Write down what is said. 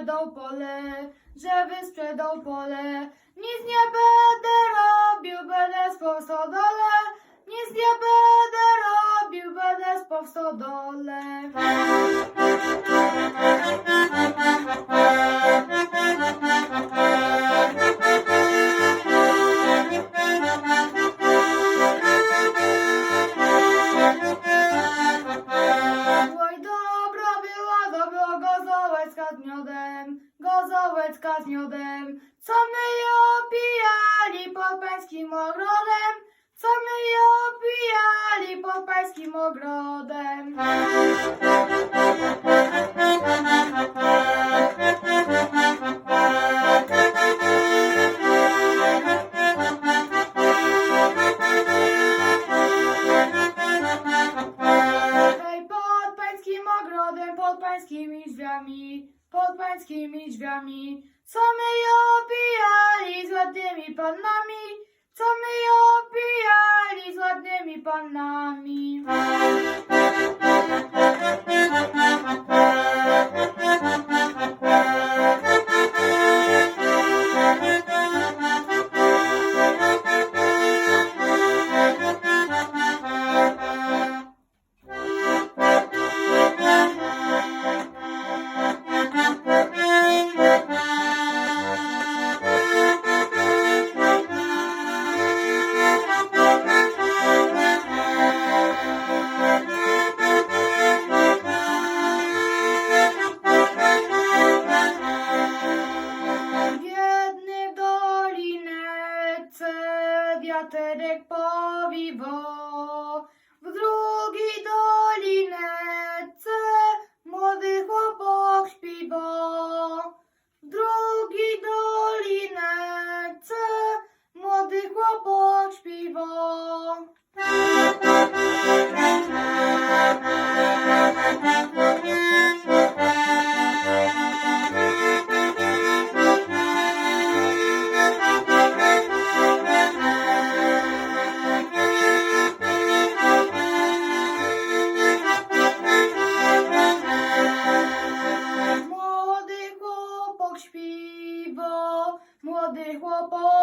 wysprzedał pole, że wysprzedał pole. Nic nie będę robił, będę spał w stodole. Nic nie będę robił, będę spał w stodole. Gozołecka z miodem, gozołecka z miodem. Co my ją pijali pod pańskim ogrodem, co my ją pijali pod pańskim ogrodem. Pod pańskimi drzwiami, pod pańskimi drzwiami. Co my ją pijali z ładnymi pannami, co my ją pijali z ładnymi pannami. Wiaterek powiwo, w drugiej dolinece młody chłopak śpiwo. W drugiej dolinece del guapo